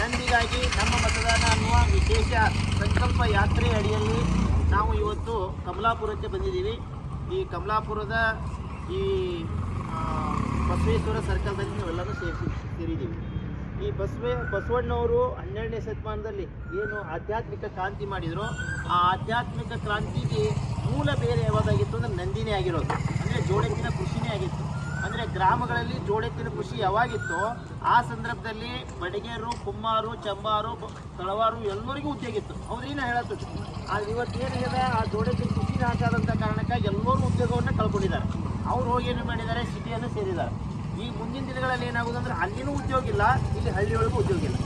ನಂದಿಗಾಗಿ ನಮ್ಮ ಮತದಾನ ಅನ್ನುವ ವಿಶೇಷ ಸಂಕಲ್ಪ ಯಾತ್ರೆ ಅಡಿಯಲ್ಲಿ ನಾವು ಇವತ್ತು ಕಮಲಾಪುರಕ್ಕೆ ಬಂದಿದ್ದೀವಿ. ಈ ಕಮಲಾಪುರದ ಈ ಬಸವೇಶ್ವರ ಸರ್ಕಲ್ದಲ್ಲಿ ನಾವೆಲ್ಲರೂ ಸೇರಿಸಿ ಸೇರಿದ್ದೀವಿ. ಈ ಬಸವೇ, ಬಸವಣ್ಣವರು ಹನ್ನೆರಡನೇ ಶತಮಾನದಲ್ಲಿ ಏನು ಆಧ್ಯಾತ್ಮಿಕ ಕ್ರಾಂತಿ ಮಾಡಿದ್ರು, ಆ ಆಧ್ಯಾತ್ಮಿಕ ಕ್ರಾಂತಿಗೆ ಮೂಲ ಬೇರೆ ಯಾವುದಾಗಿತ್ತು ಅಂದ್ರೆ ನಂದಿನೇ ಆಗಿರೋದು. ಅಂದರೆ ಜೋಡಕ್ಕಿನ ಕೃಷಿನೇ ಆಗಿತ್ತು. ಅಂದರೆ ಗ್ರಾಮಗಳಲ್ಲಿ ಜೋಡೆತ್ತಿನ ಕೃಷಿ ಯಾವಾಗಿತ್ತು ಆ ಸಂದರ್ಭದಲ್ಲಿ ಬಡಿಗೆರು, ಕುಮ್ಮಾರು, ಚಂಬಾರು ತಳವಾರು ಎಲ್ಲರಿಗೂ ಉದ್ಯೋಗ ಇತ್ತು. ಅವ್ರೇನು ಹೇಳತ್ತು ಆದ್ರೆ ಇವತ್ತು ಏನಿದೆ ಆ ಜೋಡೆತ್ತಿನ ಕೃಷಿ ನಾಶ ಆದಂಥ ಕಾರಣಕ್ಕ ಎಲ್ಲರೂ ಉದ್ಯೋಗವನ್ನು ಕಳ್ಕೊಂಡಿದ್ದಾರೆ. ಅವ್ರು ಹೋಗಿ ಏನು ಮಾಡಿದ್ದಾರೆ? ಸಿಟಿಯನ್ನು ಸೇರಿದ್ದಾರೆ. ಈ ಮುಂದಿನ ದಿನಗಳಲ್ಲಿ ಏನಾಗೋದು ಅಂದ್ರೆ ಅಲ್ಲಿನೂ ಉದ್ಯೋಗ ಇಲ್ಲ, ಇಲ್ಲಿ ಹಳ್ಳಿಯೊಳಗೂ ಉದ್ಯೋಗ ಇಲ್ಲ.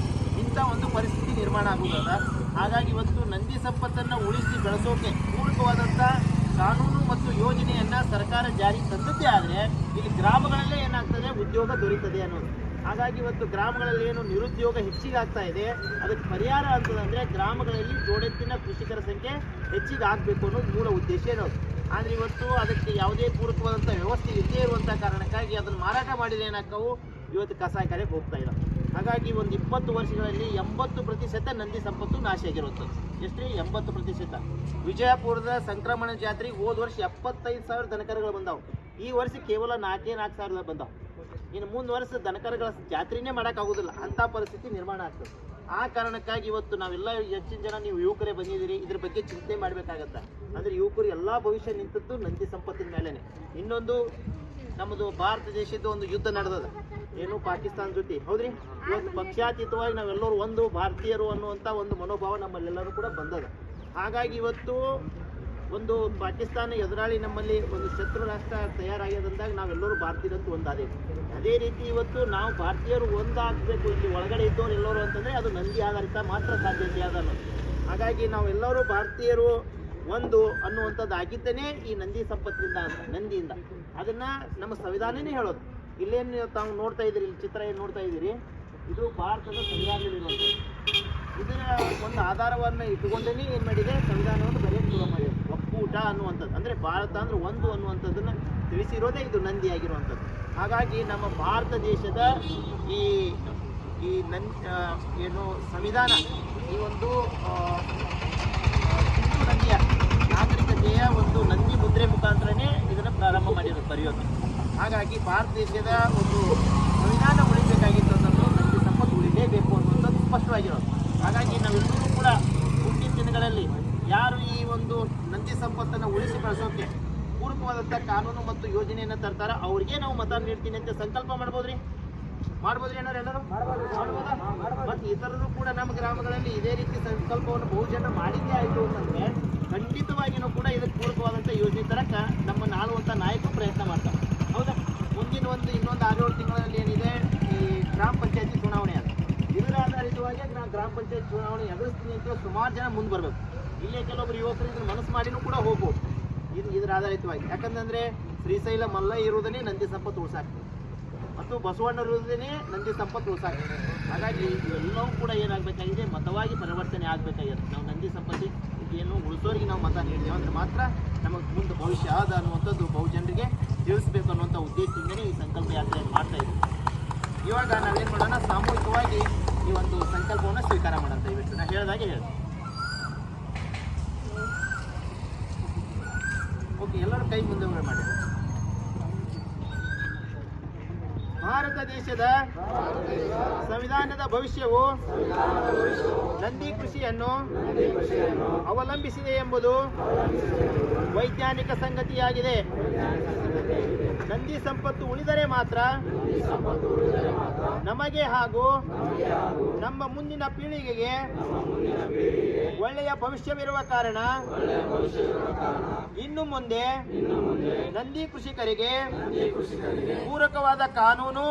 ಇಂಥ ಒಂದು ಪರಿಸ್ಥಿತಿ ನಿರ್ಮಾಣ ಆಗುವುದಲ್ಲ. ಹಾಗಾಗಿ ಇವತ್ತು ನಂದಿ ಸಂಪತ್ತನ್ನು ಉಳಿಸಿ ಬೆಳೆಸೋಕೆ ಪೂರಕವಾದಂಥ ಕಾನೂನು ಮತ್ತು ಯೋಜನೆಯನ್ನ ಸರ್ಕಾರ ಜಾರಿಗೆ ತಂದದ್ದೇ ಆದರೆ ಇಲ್ಲಿ ಗ್ರಾಮಗಳಲ್ಲೇ ಏನಾಗ್ತದೆ? ಉದ್ಯೋಗ ದೊರೀತದೆ ಅನ್ನೋದು. ಹಾಗಾಗಿ ಇವತ್ತು ಗ್ರಾಮಗಳಲ್ಲಿ ಏನು ನಿರುದ್ಯೋಗ ಹೆಚ್ಚಿಗೆ ಆಗ್ತಾ ಇದೆ. ಅದಕ್ಕೆ ಪರಿಹಾರ ಅಂತಂದ್ರೆ ಗ್ರಾಮಗಳಲ್ಲಿ ಜೋಡೆತ್ತಿನ ಕೃಷಿಕರ ಸಂಖ್ಯೆ ಹೆಚ್ಚಿಗೆ ಆಗಬೇಕು ಅನ್ನೋದು ಮೂಲ ಉದ್ದೇಶ ಇರೋದು ಆದರೆ ಇವತ್ತು ಅದಕ್ಕೆ ಯಾವುದೇ ಪೂರಕವಾದಂಥ ವ್ಯವಸ್ಥೆ ಇಲ್ಲದೇ ಇರುವಂಥ ಕಾರಣಕ್ಕಾಗಿ ಅದನ್ನು ಮಾರಾಟ ಮಾಡಿದ ಏನಾಕ್ಕವು ಇವತ್ತು ಕಸಾಯಿ ಕಾರ್ಯಕ್ಕೆ ಹೋಗ್ತಾ ಇಲ್ಲ ಹಾಗಾಗಿ ಒಂದು ಇಪ್ಪತ್ತು ವರ್ಷಗಳಲ್ಲಿ ಎಂಬತ್ತು ಪ್ರತಿಶತ ನಂದಿ ಸಂಪತ್ತು ನಾಶ ಆಗಿರುತ್ತೆ ಎಷ್ಟ್ರಿ? ಎಂಬತ್ತು ಪ್ರತಿಶತ. ವಿಜಯಪುರದ ಸಂಕ್ರಮಣ ಜಾತ್ರೆಗೆ ಹೋದ ವರ್ಷ ಎಪ್ಪತ್ತೈದು ಸಾವಿರ ದನಕರುಗಳು ಬಂದಾವು. ಈ ವರ್ಷ ಕೇವಲ ನಾಲ್ಕೇ ನಾಲ್ಕು ಸಾವಿರ ಬಂದಾವು. ಇನ್ನು ಮುಂದೆ ವರ್ಷ ದನಕರುಗಳ ಜಾತ್ರೆನೇ ಮಾಡೋಕ್ಕಾಗೋದಿಲ್ಲ ಅಂಥ ಪರಿಸ್ಥಿತಿ ನಿರ್ಮಾಣ ಆಗ್ತದೆ. ಆ ಕಾರಣಕ್ಕಾಗಿ ಇವತ್ತು ನಾವೆಲ್ಲ ಹೆಚ್ಚಿನ ಜನ ನೀವು ಯುವಕರೇ ಬಂದಿದ್ದೀರಿ. ಇದ್ರ ಬಗ್ಗೆ ಚಿಂತೆ ಮಾಡಬೇಕಾಗತ್ತೆ. ಅಂದರೆ ಯುವಕರು ಎಲ್ಲ ಭವಿಷ್ಯ ನಿಂತದ್ದು ನಂದಿ ಸಂಪತ್ತಿನ ಮೇಲೇ ಇನ್ನೊಂದು ನಮ್ಮದು ಭಾರತ ದೇಶದ ಒಂದು ಯುದ್ಧ ನಡೆದದ. ಏನು ಪಾಕಿಸ್ತಾನ ಜೊತೆ? ಹೌದ್ರಿ? ಇವತ್ತು ಪಕ್ಷಾತೀತವಾಗಿ ನಾವೆಲ್ಲರೂ ಒಂದು ಭಾರತೀಯರು ಅನ್ನುವಂಥ ಒಂದು ಮನೋಭಾವ ನಮ್ಮಲ್ಲೆಲ್ಲರೂ ಕೂಡ ಬಂದದ. ಹಾಗಾಗಿ ಇವತ್ತು ಒಂದು ಪಾಕಿಸ್ತಾನ ಎದುರಾಳಿ ನಮ್ಮಲ್ಲಿ ಒಂದು ಶತ್ರು ರಾಷ್ಟ್ರ ತಯಾರಾಗ್ಯದಂದಾಗ ನಾವೆಲ್ಲರೂ ಭಾರತೀಯರಂತೂ ಒಂದಾದೇವೆ. ಅದೇ ರೀತಿ ಇವತ್ತು ನಾವು ಭಾರತೀಯರು ಒಂದಾಗಬೇಕು, ಇಲ್ಲಿ ಒಳಗಡೆ ಇದ್ದವ್ರು ಎಲ್ಲರೂ ಅಂತಂದರೆ ಅದು ನಂದಿ ಆಧಾರಿತ ಮಾತ್ರ ಸಾಧ್ಯತೆ ಅದ ಹಾಗಾಗಿ ನಾವೆಲ್ಲರೂ ಭಾರತೀಯರು ಒಂದು ಅನ್ನುವಂಥದ್ದು ಆಗಿದ್ದೇನೆ ಈ ನಂದಿ ಸಂಪತ್ತಿನಿಂದ ನಂದಿಯಿಂದ. ಅದನ್ನ ನಮ್ಮ ಸಂವಿಧಾನನೇ ಹೇಳೋದು. ಇಲ್ಲೇನು ತಾವು ನೋಡ್ತಾ ಇದ್ದೀರಿ, ಇಲ್ಲಿ ಚಿತ್ರ ಏನು ನೋಡ್ತಾ ಇದ್ದೀರಿ? ಇದು ಭಾರತದ ಸಂವಿಧಾನದಲ್ಲಿರುವಂಥದ್ದು. ಇದರ ಒಂದು ಆಧಾರವನ್ನು ಇಟ್ಟುಕೊಂಡೇ ಏನು ಮಾಡಿದೆ? ಸಂವಿಧಾನವನ್ನು ಬರೆಯಕ್ಕೆ ಶುರು ಮಾಡಿದೆ. ಒಕ್ಕೂಟ ಅನ್ನುವಂಥದ್ದು. ಅಂದರೆ ಭಾರತ ಅಂದ್ರೆ ಒಂದು ಅನ್ನುವಂಥದ್ದನ್ನು ತಿಳಿಸಿರೋದೇ ಇದು ನಂದಿ ಆಗಿರುವಂಥದ್ದು. ಹಾಗಾಗಿ ನಮ್ಮ ಭಾರತ ದೇಶದ ಈ ಈ ನನ್ ಏನು ಸಂವಿಧಾನ, ಈ ಒಂದು ಸಿಂಧು ನದಿಯ ನಾಗರಿಕತೆಯ ಒಂದು ನಂದಿ ಮುದ್ರೆ ಮುಖಾಂತರನೇ ಇದನ್ನು ಪ್ರಾರಂಭ ಮಾಡಿರೋದು, ಬರೆಯೋದು. ಹಾಗಾಗಿ ಭಾರತ ದೇಶದ ಒಂದು ಸಂವಿಧಾನ ಉಳಿಬೇಕಾಗಿತ್ತು ನಂದಿ ಸಂಪತ್ತು ಉಳಿಲೇಬೇಕು ಅನ್ನುವಂಥದ್ದು ಸ್ಪಷ್ಟವಾಗಿರೋದು. ಹಾಗಾಗಿ ನಾವೆಲ್ಲರೂ ಕೂಡ ಮುಂದಿನ ದಿನಗಳಲ್ಲಿ ಯಾರು ಈ ಒಂದು ನಂದಿ ಸಂಪತ್ತನ್ನು ಉಳಿಸಿ ಬೆಳೆಸೋಕೆ ಪೂರಕವಾದಂಥ ಕಾನೂನು ಮತ್ತು ಯೋಜನೆಯನ್ನು ತರ್ತಾರ ಅವ್ರಿಗೆ ನಾವು ಮತ ನೀಡ್ತೀನಿ ಅಂತ ಸಂಕಲ್ಪ ಮಾಡ್ಬೋದ್ರಿ? ಮಾಡ್ಬೋದ್ರಿ ಏನಾರು ಎಲ್ಲರೂ? ಮಾಡ್ಬೋದಾ? ಮತ್ತು ಇತರರು ಕೂಡ ನಮ್ಮ ಗ್ರಾಮಗಳಲ್ಲಿ ಇದೇ ರೀತಿ ಸಂಕಲ್ಪವನ್ನು ಬಹುಜನ ಮಾಡಿದ್ದೇ ಆಯಿತು ಅಂತಂದರೆ ಖಂಡಿತವಾಗಿಯೂ ಕೂಡ ಇದಕ್ಕೆ ಪೂರಕವಾದಂಥ ಯೋಜನೆ ತರಕ ನಮ್ಮನ್ನು ಆಳುವಂಥ ನಾಯಕರು ಪ್ರಯತ್ನ ಮಾಡ್ತಾರೆ ಹೌದಾ ಮುಂದಿನ ಒಂದು ಇನ್ನೊಂದು ಆರೇಳು ತಿಂಗಳಲ್ಲಿ ಏನಿದೆ ಈ ಗ್ರಾಮ ಪಂಚಾಯತಿ ಚುನಾವಣೆ ಅದ ಇದರ ಆಧಾರಿತವಾಗಿ ನಾವು ಗ್ರಾಮ ಪಂಚಾಯತ್ ಚುನಾವಣೆ ಎದುರಿಸ್ತೀನಿ ಅಂತ ಸುಮಾರು ಜನ ಮುಂದೆ ಬರಬೇಕು. ಇಲ್ಲೇ ಕೆಲವೊಬ್ರು ಯುವಕರು ಇದನ್ನು ಮನಸ್ಸು ಮಾಡಿನೂ ಕೂಡ ಹೋಗ್ಬೋದು. ಇದು ಇದರ ಆಧಾರಿತವಾಗಿ. ಯಾಕಂತಂದರೆ ಶ್ರೀಶೈಲ ಮಲ್ಲ ಇರುವುದನ್ನೇ ನಂದಿ ಸಂಪತ್ತು ಉಳಿಸಾಕ್ತದೆ. ಮತ್ತು ಬಸವಣ್ಣ ಇರುವುದೇ ನಂದಿ ಸಂಪತ್ತು ಉಳಿಸಾಕ್ತದೆ. ಹಾಗಾಗಿ ಇವೆಲ್ಲವೂ ಕೂಡ ಏನಾಗಬೇಕಾಗಿದೆ? ಮತವಾಗಿ ಪರಿವರ್ತನೆ ಆಗಬೇಕಾಗಿದೆ. ನಾವು ನಂದಿ ಸಂಪತ್ತಿ ಏನು ಉಳಿಸೋರಿಗೆ ನಾವು ಮತ ನೀಡಿದ್ದೇವೆ ಅಂದರೆ ಮಾತ್ರ ನಮಗೆ ಮುಂದೆ ಭವಿಷ್ಯ ಆದ ಅನ್ನುವಂಥದ್ದು ಬಹುಜನರಿಗೆ ತಿಳಿಸ್ಬೇಕು ಅನ್ನುವಂಥ ಉದ್ದೇಶದಿಂದಲೇ ಈ ಸಂಕಲ್ಪ ಯಾತ್ರೆಯನ್ನು ಮಾಡ್ತಾ ಇದ್ದೀವಿ. ಇವಾಗ ನಾವೇನು ಮಾಡೋಣ? ಸಾಮೂಹಿಕವಾಗಿ ಈ ಒಂದು ಸಂಕಲ್ಪವನ್ನು ಸ್ವೀಕಾರ ಮಾಡೋಣ, ದಯವಿಟ್ಟು. ನಾನು ಹೇಳಿದಾಗೆ ಹೇಳಿ. ಓಕೆ ಎಲ್ಲರೂ ಕೈ ಮುಂದೆ ಮಾಡಿ. ಭಾರತ ದೇಶದ ಸಂವಿಧಾನದ ಭವಿಷ್ಯವು ನಂದಿ ಕೃಷಿಯನ್ನು ಅವಲಂಬಿಸಿದೆ ಎಂಬುದು ವೈಜ್ಞಾನಿಕ ಸಂಗತಿಯಾಗಿದೆ. ನಂದಿ ಸಂಪತ್ತು ಉಳಿದರೆ ಮಾತ್ರ ನಮಗೆ ಹಾಗೂ ನಮ್ಮ ಮುಂದಿನ ಪೀಳಿಗೆಗೆ ಒಳ್ಳೆಯ ಭವಿಷ್ಯವಿರುವ ಕಾರಣ ಇನ್ನು ಮುಂದೆ ನಂದಿ ಕೃಷಿಕರಿಗೆ ಪೂರಕವಾದ ಕಾನೂನು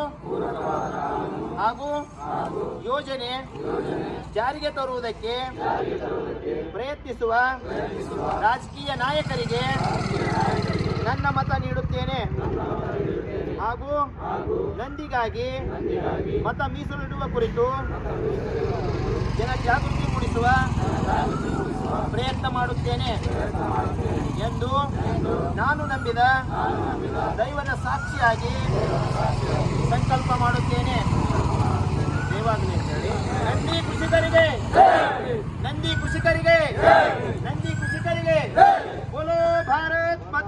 ಹಾಗೂ ಯೋಜನೆ ಜಾರಿಗೆ ತರುವುದಕ್ಕೆ ಪ್ರಯತ್ನಿಸುವ ರಾಜಕೀಯ ನಾಯಕರಿಗೆ ನನ್ನ ಮತ ನೀಡುತ್ತೇನೆ. ಹಾಗೂ ನಂದಿಗಾಗಿ ಮತ ಮೀಸಲಿಡುವ ಕುರಿತು ಜನ ಜಾಗೃತಿ ಮೂಡಿಸುವ ಪ್ರಯತ್ನ ಮಾಡುತ್ತೇನೆ ಎಂದು ನಾನು ನಂಬಿದ ದೈವದ ಸಾಕ್ಷಿಯಾಗಿ ಸಂಕಲ್ಪ ಮಾಡುತ್ತೇನೆ. ದೇವಾಗಲಿ ನಂದಿ ಕೃಷಿಕರಿಗೆ ನಂದಿ ಕೃಷಿಕರಿಗೆ